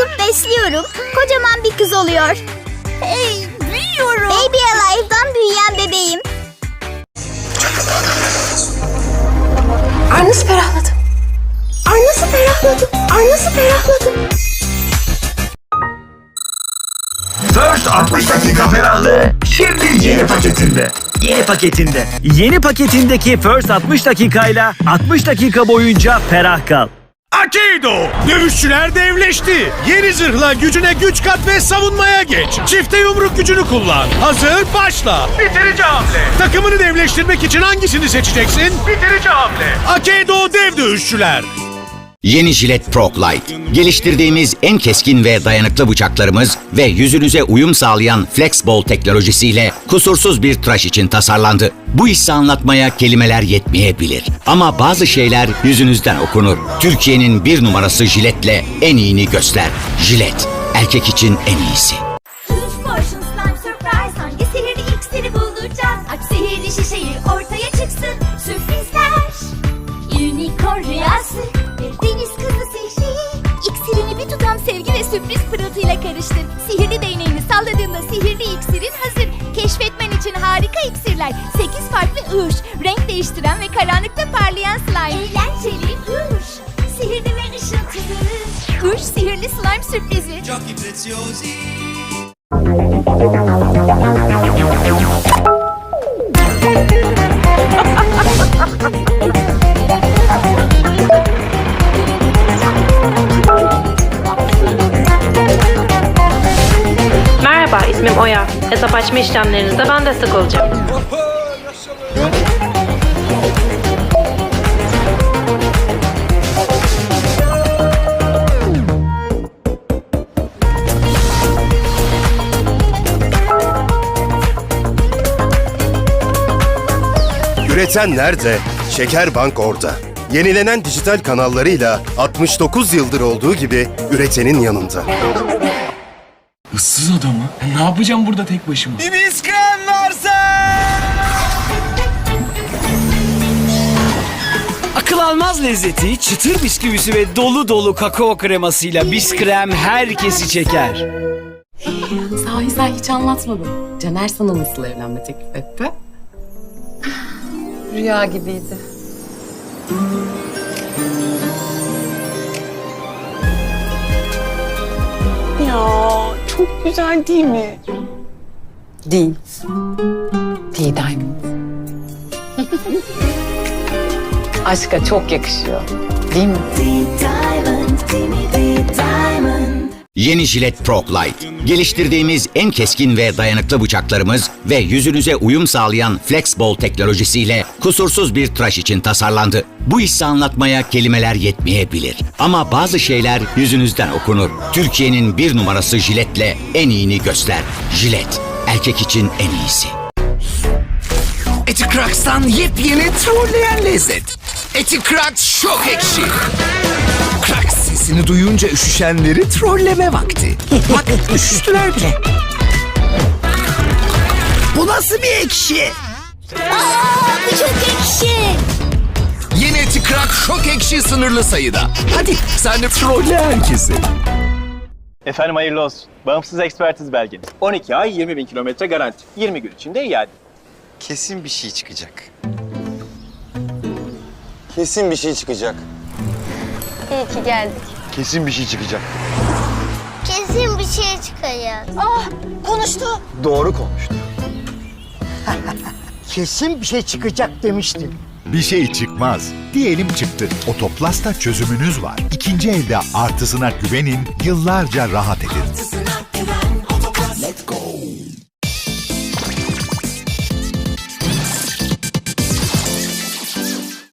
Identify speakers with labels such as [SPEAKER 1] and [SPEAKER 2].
[SPEAKER 1] Uyutup besliyorum. Kocaman bir kız oluyor.
[SPEAKER 2] Hey, büyüyorum.
[SPEAKER 1] Baby Alive'dan büyüyen bebeğim.
[SPEAKER 2] Ay nasıl ferahladım. Ay nasıl ferahladım. Ay nasıl ferahladım.
[SPEAKER 3] First 60 dakika ferahlığı şimdi yeni paketinde.
[SPEAKER 4] Yeni paketinde. Yeni paketindeki First 60 dakikayla 60 dakika boyunca ferah kal.
[SPEAKER 5] Akido! Dövüşçüler devleşti. Yeni zırhla gücüne güç kat ve savunmaya geç. Çifte yumruk gücünü kullan. Hazır, başla. Bitirici hamle. Takımını devleştirmek için hangisini seçeceksin? Bitirici hamle. Akido dev dövüşçüler.
[SPEAKER 6] Yeni Gillette Pro Glide. Geliştirdiğimiz en keskin ve dayanıklı bıçaklarımız ve yüzünüze uyum sağlayan Flexball teknolojisiyle kusursuz bir tıraş için tasarlandı. Bu hissi anlatmaya kelimeler yetmeyebilir. Ama bazı şeyler yüzünüzden okunur. Türkiye'nin bir numarası Gillette'le en iyini göster. Gillette, erkek için en iyisi.
[SPEAKER 7] Sürpriz pırıltıyla karıştır Sihirli değneğini salladığında sihirli iksirin hazır. Keşfetmen için harika iksirler. 8 farklı ığış Renk değiştiren ve karanlıkta parlayan slime. Eğlenceli ığış Sihirli ve ışıltılı. Iğış sihirli slime sürprizi.
[SPEAKER 8] Merhaba, ismim Oya. Hesap açma işlemlerinizde ben destek olacağım.
[SPEAKER 9] Üreten nerede? Şekerbank orada. Yenilenen dijital kanallarıyla 69 yıldır olduğu gibi üretenin yanında.
[SPEAKER 10] Issız adamı. Ne yapacağım burada tek başıma?
[SPEAKER 4] Akıl almaz lezzeti, çıtır bisküvisi ve dolu dolu kakao kremasıyla biskrem herkesi çeker.
[SPEAKER 2] Sahi sen hiç anlatmadın. Caner sana nasıl evlenme teklif etti? Rüya gibiydi. Çok güzel değil mi? Değil. Değil Diamond. Aşka çok yakışıyor. Değil mi?
[SPEAKER 6] Yeni Gillette Pro Glide. Geliştirdiğimiz en keskin ve dayanıklı bıçaklarımız ve yüzünüze uyum sağlayan Flexball teknolojisiyle kusursuz bir tıraş için tasarlandı. Bu hissi anlatmaya kelimeler yetmeyebilir. Ama bazı şeyler yüzünüzden okunur. Türkiye'nin bir numarası Gillette'le en iyini göster. Gillette, erkek için en iyisi.
[SPEAKER 3] Eti Cracks'tan yepyeni trolleyen lezzet. Eti Cracks şok ekşi. Cracks sesini duyunca üşüşenleri trolleme vakti. Bak üşüştüler bile. Bu nasıl bir ekşi?
[SPEAKER 1] Aa, bu çok ekşi.
[SPEAKER 3] Yeni Eti Crack şok ekşi sınırlı sayıda. Hadi sen de trolle herkesi.
[SPEAKER 11] Efendim hayırlı olsun. Bağımsız ekspertiz belgeniz. 12 ay 20 bin kilometre garanti. 20 gün içinde iade.
[SPEAKER 12] Kesin bir şey çıkacak. Kesin bir şey çıkacak.
[SPEAKER 7] İyi ki geldik
[SPEAKER 12] Kesin bir şey çıkacak.
[SPEAKER 1] Kesin bir şey çıkacak. Ah, konuştu.
[SPEAKER 12] Doğru konuştu.
[SPEAKER 13] Kesin bir şey çıkacak demiştim.
[SPEAKER 14] Bir şey çıkmaz. Diyelim çıktı. Otoplasta çözümünüz var. İkinci elde artısına güvenin, yıllarca rahat edin.